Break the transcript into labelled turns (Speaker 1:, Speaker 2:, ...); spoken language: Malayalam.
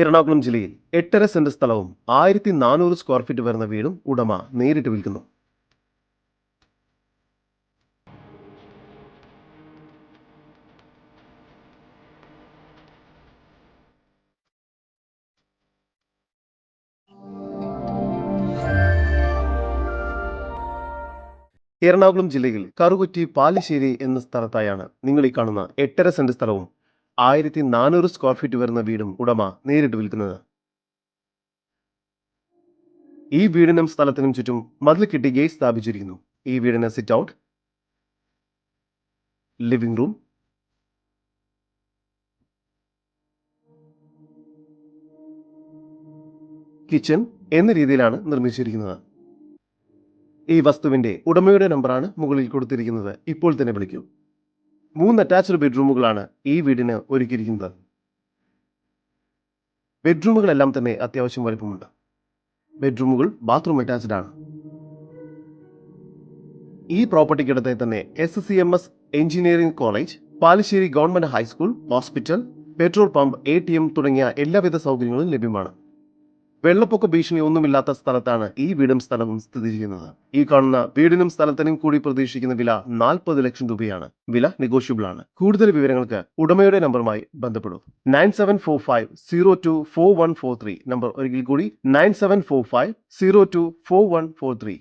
Speaker 1: എറണാകുളം ജില്ലയിൽ എട്ടര സെന്റ് സ്ഥലവും ആയിരത്തി നാനൂറ് സ്ക്വയർ ഫീറ്റ് വരുന്ന വീടും ഉടമ നേരിട്ട് വിൽക്കുന്നു. എറണാകുളം ജില്ലയിൽ കറുകുറ്റി പാലിശ്ശേരി എന്ന സ്ഥലത്തായാണ് നിങ്ങൾ ഈ കാണുന്ന എട്ടര സെന്റ് സ്ഥലവും ആയിരത്തി നാനൂറ് സ്ക്വയർ ഫീറ്റ് വരുന്ന വീടും ഉടമ നേരിട്ട് വിൽക്കുന്നത്. ഈ വീടിനും സ്ഥലത്തിനും ചുറ്റും മതിൽ കെട്ടി ഗേറ്റ് സ്ഥാപിച്ചിരിക്കുന്നു. ഈ വീടിന് sit out living room kitchen എന്ന രീതിയിലാണ് നിർമ്മിച്ചിരിക്കുന്നത്. ഈ വസ്തുവിന്റെ ഉടമയുടെ നമ്പറാണ് മുകളിൽ കൊടുത്തിരിക്കുന്നത്. ഇപ്പോൾ തന്നെ വിളിക്കൂ. മൂന്ന് അറ്റാച്ച്ഡ് ബെഡ്റൂമുകളാണ് ഈ വീടിന് ഒരുക്കിയിരിക്കുന്നത്. ബെഡ്റൂമുകളെല്ലാം തന്നെ അത്യാവശ്യം വലുപ്പമുണ്ട്. ബെഡ്റൂമുകൾ ബാത്റൂം അറ്റാച്ച്ഡ് ആണ്. ഈ പ്രോപ്പർട്ടിക്കിടത്തെ തന്നെ S C M S engineering college Palassery government high school hospital petrol pump A തുടങ്ങിയ എല്ലാവിധ സൗകര്യങ്ങളും ലഭ്യമാണ്. വെള്ളപ്പൊക്ക ഭീഷണി ഒന്നുമില്ലാത്ത സ്ഥലത്താണ് ഈ വീടും സ്ഥലവും സ്ഥിതി ചെയ്യുന്നത്. ഈ കാണുന്ന വീടിനും സ്ഥലത്തിനും കൂടി പ്രതീക്ഷിക്കുന്ന വില നാൽപ്പത് ലക്ഷം രൂപയാണ്. വില നെഗോഷ്യബിൾ ആണ്. കൂടുതൽ വിവരങ്ങൾക്ക് ഉടമയുടെ നമ്പറുമായി ബന്ധപ്പെടും. Nine seven four five zero two four one four three. Number ഒരിക്കൽ കൂടി nine seven four five zero two four one four three.